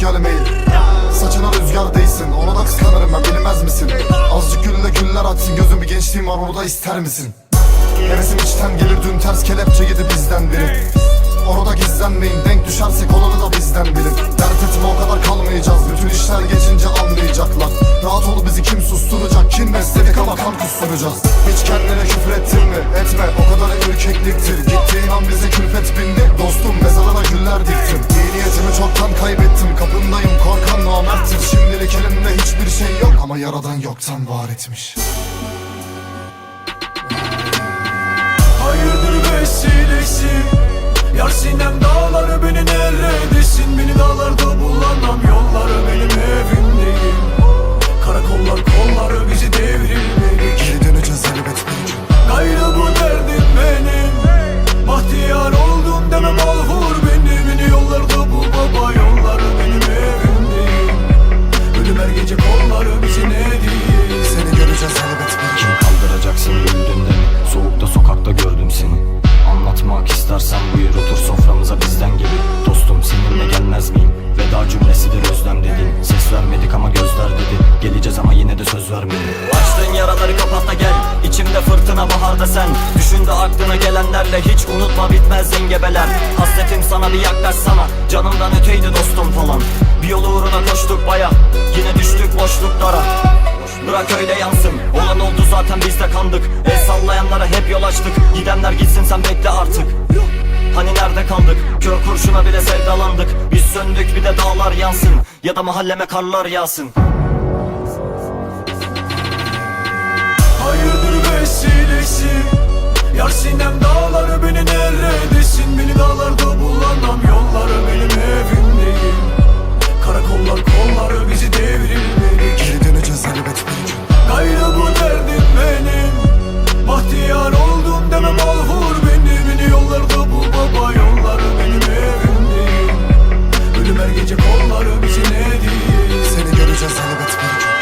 gelmeyin Saçına rüzgar değsin Ona da kıskanırım ben bilmez misin? Azıcık gülle güller açsın Gözüm bir gençliğim var onu da ister misin? Hevesim içten gelir dün ters kelepçe yedi bizden etmiş. Hayırdır vesilesi? Yar sinem dağları beni neredesin Beni dağlarda Gidenler gitsin sen bekle artık. Hani nerede kaldık? Kör kurşuna bile sevdalandık. Biz söndük bir de dağlar yansın. Ya da mahalleme karlar yağsın. Hayırdır vesilesi? Yar sinem dağları beni neredesin? Beni dağlarda bulamam yolları benim evim değil Karakollar kolları bizi devrilmedik Geri döneceğiz elbet. Bir gün Gayrı bu derdim benim. Bahtiyar oldum demem mahvur beni Beni yollarda bu baba yolları benim evim değil Ölüm her gece kolları bizi ne değil. Seni göreceğiz elbet bir gün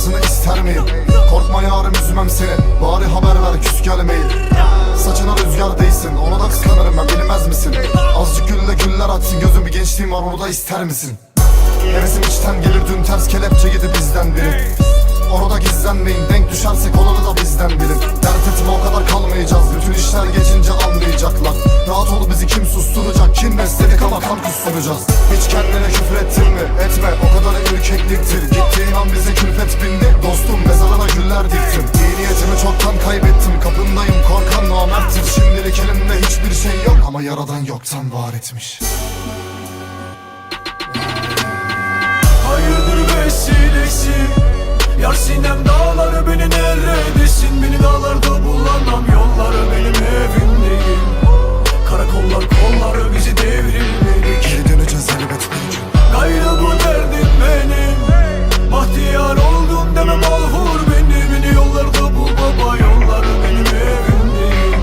Yanmasını ister miyim? Korkma yarım üzmem seni Bari haber ver küs gelmeyin Saçına rüzgar değsin Ona da kıskanırım ben bilmez misin? Azıcık gülle güller açsın Gözüm bir gençliğim var onu ister misin? Hevesim içten gelir dün ters kelepçe yedi bizden biri Orada gizlenmeyin denk düşersek olanı da bizden bilin. Dert etme o kadar kalmayacağız. Bütün işler geçince anlayacaklar. Rahat ol bizi kim susturacak? Kim besledik ama kan kusturacağız Hiç kendine küfür ettin mi? Etme o kadar ürkekliktir. Gittiğin an bize külfet bindi. Dostum mezarına güller diktim. İyi niyetimi çoktan kaybettim. Kapındayım korkan namerttir. Şimdilik elimde hiçbir şey yok. Ama yaradan yoktan var etmiş. Hayırdır vesilesi Yar sinem dağları beni neredesin? Beni dağlarda bulamam yolları benim evim değil. Karakollar kolları bizi devrilmedi. Geri döneceğiz elbet bir gün Gayrı bu derdim benim. Bahtiyar oldum deme malhur beni Beni yollarda bul baba yolları benim evim değil.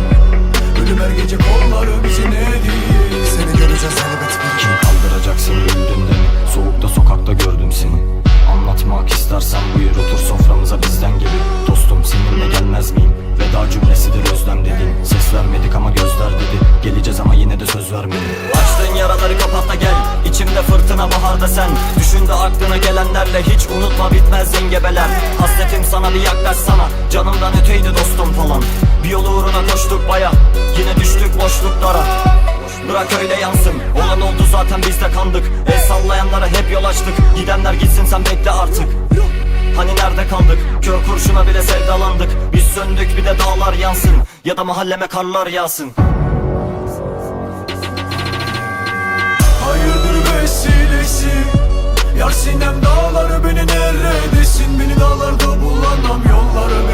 Ölüm her gece kolları bizi ne değil? Seni göreceğiz elbet bir gün Kim kaldıracak seni öldüğünde mi? Soğukta sokakta gördüm seni Anlatmak istersen buyur otur soframıza bizden gibi. Dostum seninle gelmez miyim? Veda cümlesidir özlem dediğin Ses vermedik ama gözler dedi. Geleceğiz ama yine de söz vermedim Açtığın yaraları kapat da gel. İçimde fırtına baharda sen. Düşünde aklına gelenlerle hiç unutma bitmez zengebeler Hasretim sana bir yaklaşsana Canımdan öteydi dostum falan. Bir yolu uğruna koştuk baya. Yine düştük boşluklara Bırak öyle yansın. Olan oldu zaten biz de kandık. El sallayanlara hep yol açtık. Gidenler gitsin sen bekle artık. Hani nerede kaldık? Kör kurşuna bile sevdalandık. Biz söndük bir de dağlar yansın. Ya da mahalleme karlar yağsın. Hayırdır vesilesi? Yar sinem dağları beni neredesin? Beni dağlarda bulamam yolları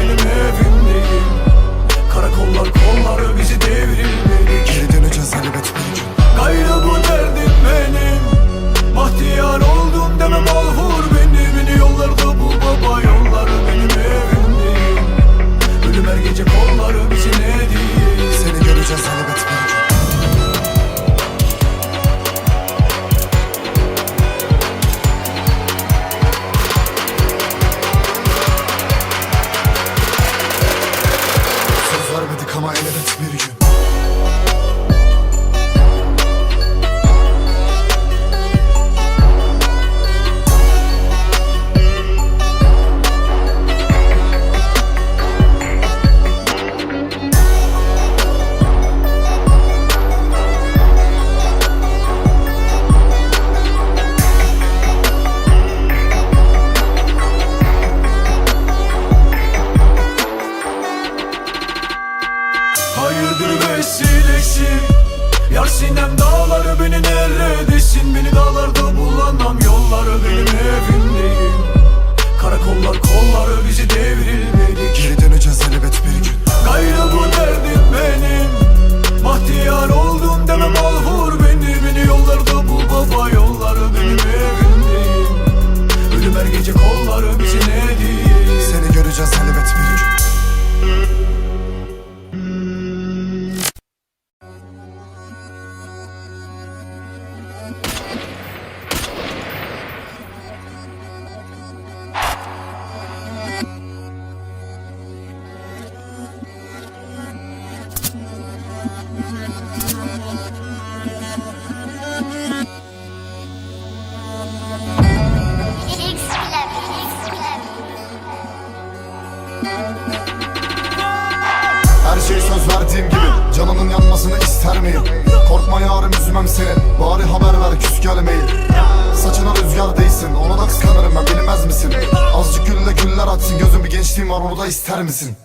gençliğim var onu da ister misin?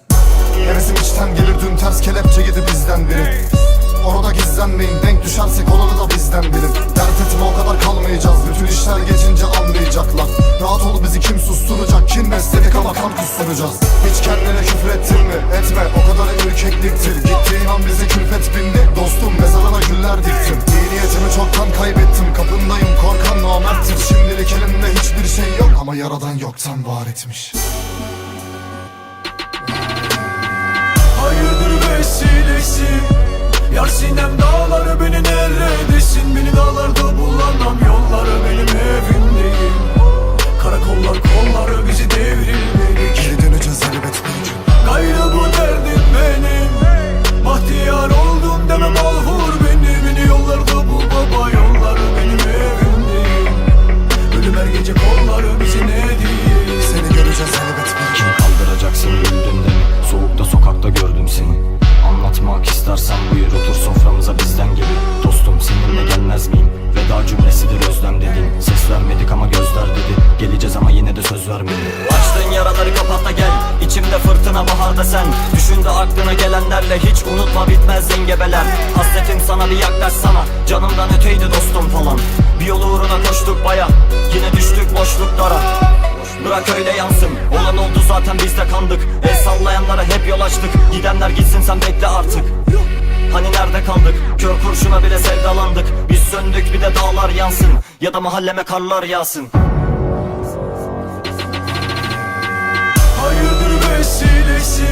Hevesim içten gelir dün ters kelepçe yedi bizden biri. Orada gizlenmeyin denk düşersek olanı da bizden bilin Dert etme o kadar kalmayacağız. Bütün işler geçince anlayacaklar. Rahat ol bizi kim susturacak? Kim besledik ama kan kusturacağız. Hiç kendine küfür ettin mi? Etme O kadar ürkekliktir Gittiğin an bize külfet bindi. Dostum mezarına güller diktim. İyi niyetimi çoktan kaybettim. Kapındayım korkan namerttir. Şimdilik elimde hiçbir şey yok. Ama yaradan yoktan var etmiş vesilesi. Yar sinem dağları beni neredesin? Beni dağlarda bulamam yolları benim evim değil Karakollar boşluklara. Bırak öyle yansın. Olan oldu zaten biz de kandık. El sallayanlara hep yol açtık. Gidenler gitsin sen bekle artık. Hani nerede kaldık? Kör kurşuna bile sevdalandık. Biz söndük bir de dağlar yansın. Ya da mahalleme karlar yağsın. Hayırdır vesilesi?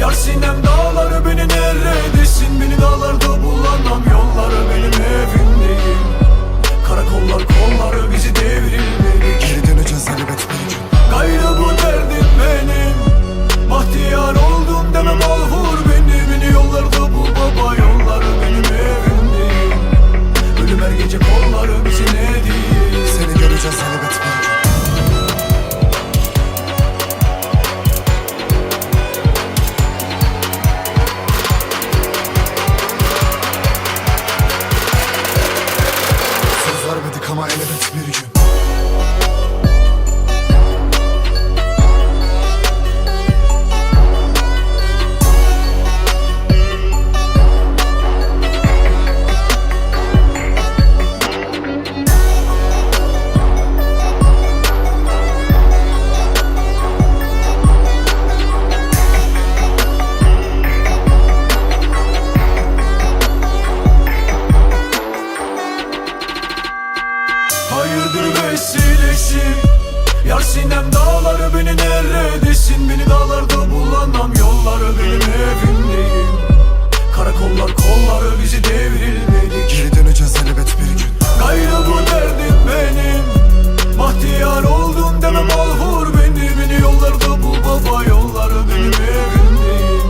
Yar sinem dağları beni neredesin? Beni dağlarda bulamam yolları benim evim değil Karakollar kolları bizi devrilmedik Geri döneceğiz elbet. Bir gün Gayrı bu derdim benim. Bahtiyar oldum deme malhur beni Beni yollarda bul baba yolları benim evim değil Ölüm her gece kolları bizi ne Hayırdır vesilesi Yar sinem dağları beni neredesin? Beni dağlarda bulamam yolları benim evim değil Karakollar kolları bizi devrilmedik Geri döneceğiz elbet bir gün. Gayrı bu derdim benim. Bahtiyar oldum deme malhur beni Beni yollarda bul baba yolları benim evim değil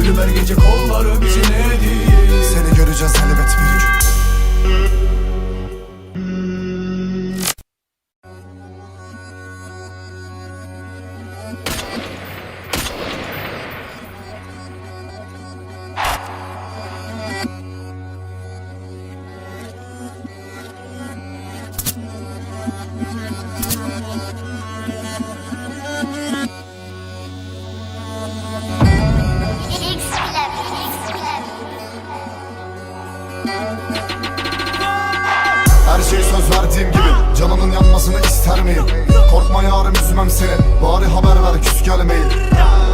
Ölüm her gece kolları bizi ne değil Seni göreceğiz elbet bir gün Her şey söz verdiğim gibi Canının yanmasını ister miyim? Korkma yarım üzmem seni Bari haber ver küs gelmeyin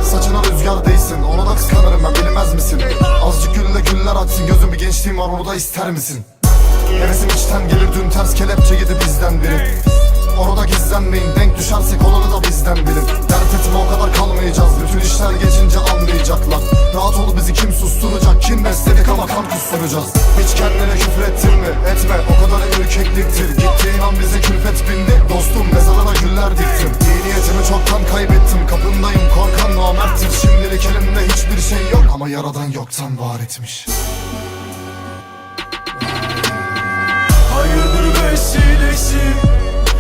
Saçına rüzgar değsin Ona da kıskanırım ben bilmez misin? Azıcık gülle güller açsın Gözüm bir gençliğim var onu da ister misin? Hevesim içten gelir dün ters kelepçe yedi bizden biri Orada gizlenmeyin denk düşersek olanı da bizden bilin. Dert etme o kadar kalmayacağız. Bütün işler geçince anlayacaklar. Rahat ol bizi kim susturacak Kim besledik ama kan kusturacağız. Hiç kendine küfür ettin mi? Etme o kadar ürkekliktir Gittiğin an bize külfet bindi. Dostum mezarına güller diktim. İyi niyetimi çoktan kaybettim. Kapındayım korkan namerttir. Şimdilik elimde hiçbir şey yok. Ama yaradan yoktan var etmiş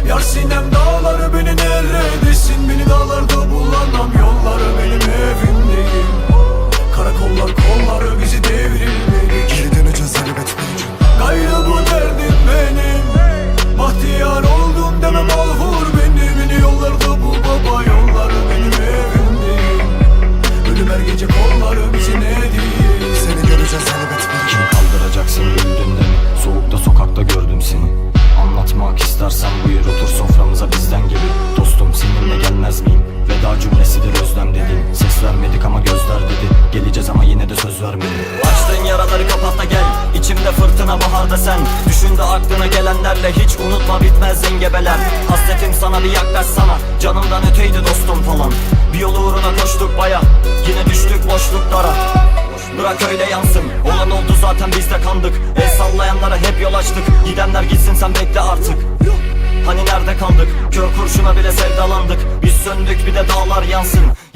Yar sinem dağları beni neredesin Beni dağlarda bulamam yolları benim evim değil. Karakollar kolları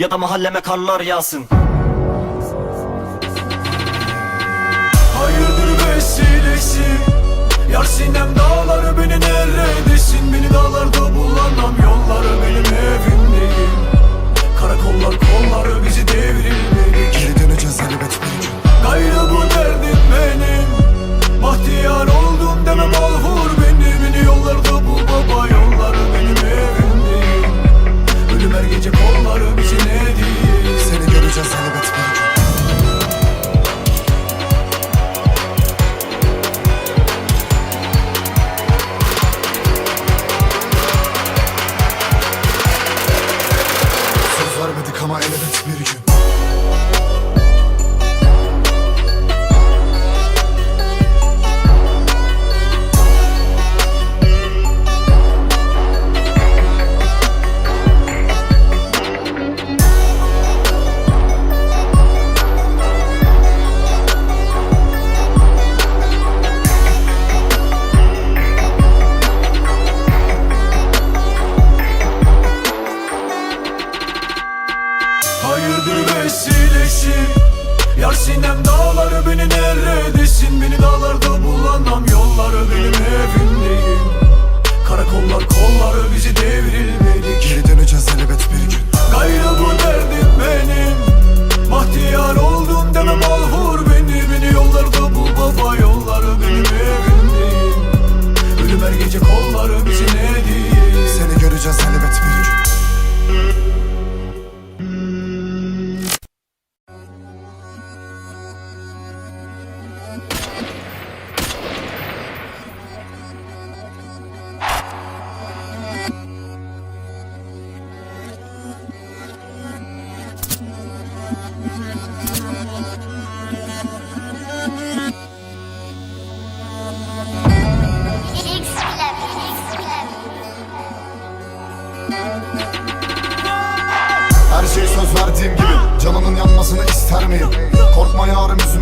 Ya da mahalleme karlar yağsın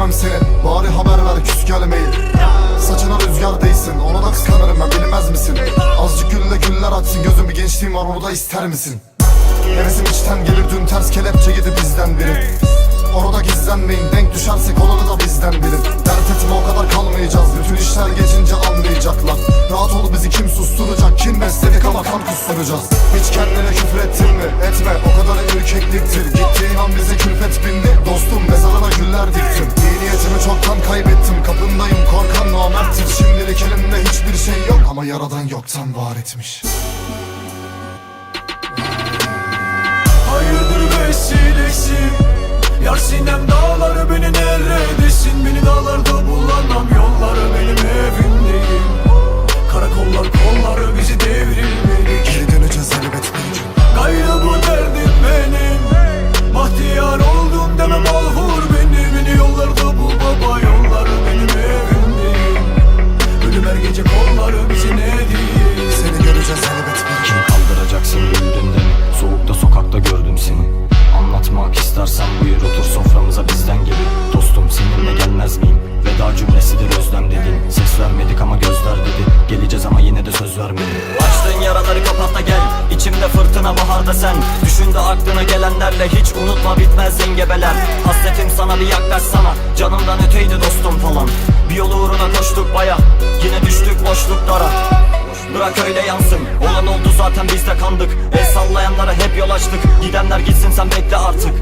üzmem seni Bari haber ver küs gelmeyin Saçına rüzgar değsin Onu da kıskanırım ben bilmez misin? Azıcık gülle güller açsın Gözüm bir gençliğim var onu da ister misin? Hevesim içten gelir dün ters kelepçe yedi bizden biri Orada gizlenmeyin denk düşersek olanı da bizden bilin. Dert etme o kadar kalmayacağız. Bütün işler geçince anlayacaklar. Rahat ol bizi kim susturacak Kim besledik ama kan kusturacağız. Hiç kendine küfür ettin mi? Etme o kadar ürkekliktir Gittiğin an bize külfet bindi. Dostum mezarına güller diktim. İyi niyetimi çoktan kaybettim. Kapındayım korkan namerttir. Şimdilik elimde hiçbir şey yok. Ama yaradan yoktan var etmiş. Hayırdır vesilesi Yar sinem dağları baharda sen. Düşünde aklına gelenlerle hiç unutma bitmez zengebeler. Hasretim sana bir yaklaşsana Canımdan öteydi dostum falan. Bir yol uğruna koştuk baya. Yine düştük boşluklara. Bırak öyle yansın. Olan oldu zaten biz de kandık. El sallayanlara hep yol açtık. Gidenler gitsin sen bekle artık.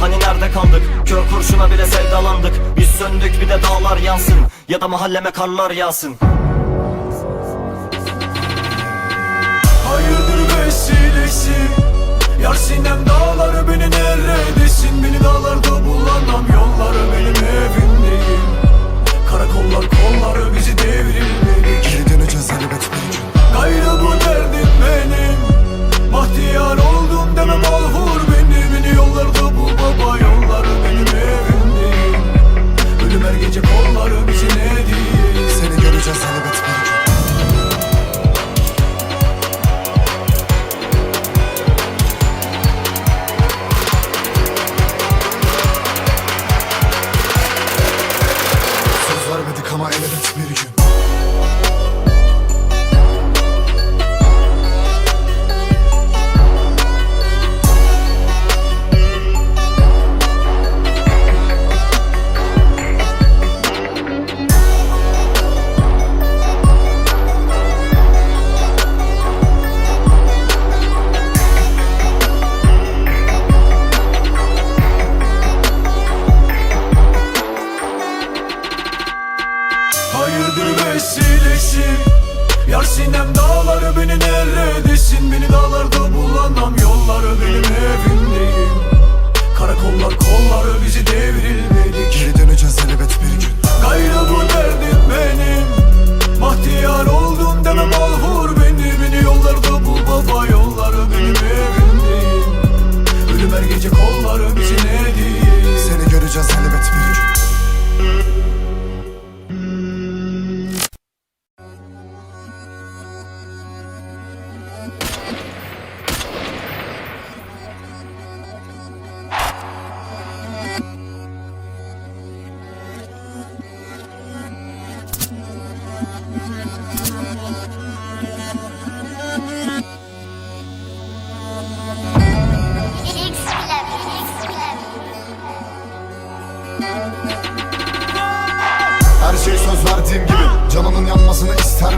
Hani nerede kaldık? Kör kurşuna bile sevdalandık. Biz söndük bir de dağlar yansın. Ya da mahalleme karlar yağsın Hayırdır vesilesi Yar sinem dağları beni neredesin? Beni dağlarda bulamam yolları benim evim değil. Karakollar kolları bizi devrilmedik Geri döneceğiz elbet bir gün Gayrı bu derdim benim. Bahtiyar oldum deme malhur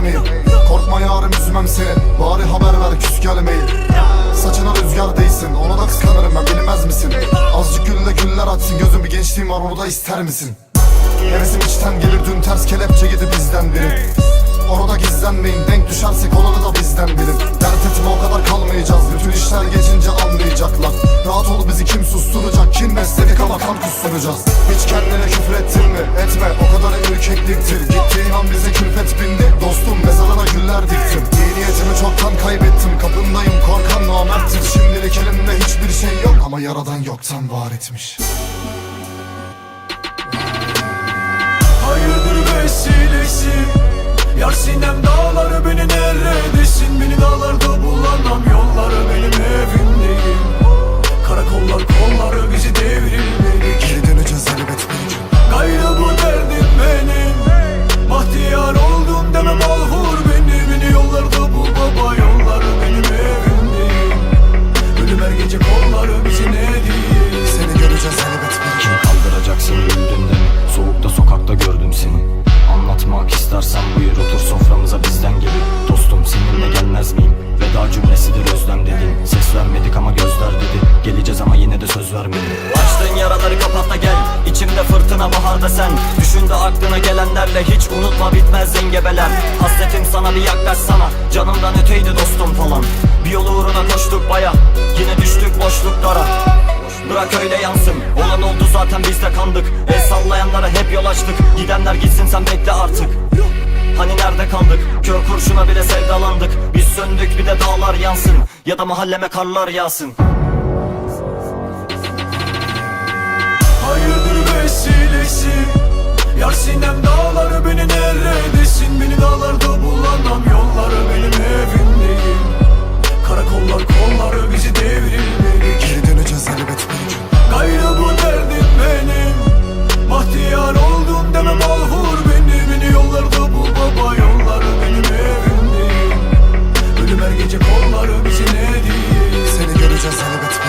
miyim? Korkma yarım üzmem seni. Bari haber ver küs gelmeyin Saçına rüzgar değsin Onu da kıskanırım ben bilmez misin? Azıcık gülle güller açsın Gözüm bir gençliğim var onu da ister misin? Hevesim içten gelir dün ters kelepçe yedi bizden biri. Orada gizlenmeyin denk düşersek olanı da bizden bilin Dert etme o kadar kalmayacağız. Bütün işler geçince anlayacaklar. Rahat ol bizi kim susturacak? Kim besledik ama kan kusturacağız? Hiç kendine olmadan yoktan var etmiş. Hayırdır vesilesi? Yar sinem dağları beni neredesin? Beni dağlarda bulamam yolları benim evimdeyim. Karakollar kolları bizi devrilmeli Geri döneceğiz elbet bir Gayrı bu derdim benim. Bahtiyar oldum deme malhur beni. Beni yollarda bul baba yolları benim evim. Ya da mahalleme karlar yağsın. Hayırdır vesilesi? Yar sinem dağları beni neredesin? Beni dağlarda bulamam yolları benim evimdeyim. Karakollar kolları bizi devrilmeli Geri döneceğiz elbet bir Gayrı bu derdim benim. Bahtiyar oldum deme mahvur beni. Beni yollarda bul baba yolları benim evim Ver gece kollar öpsün hediye Seni göreceğiz elbet.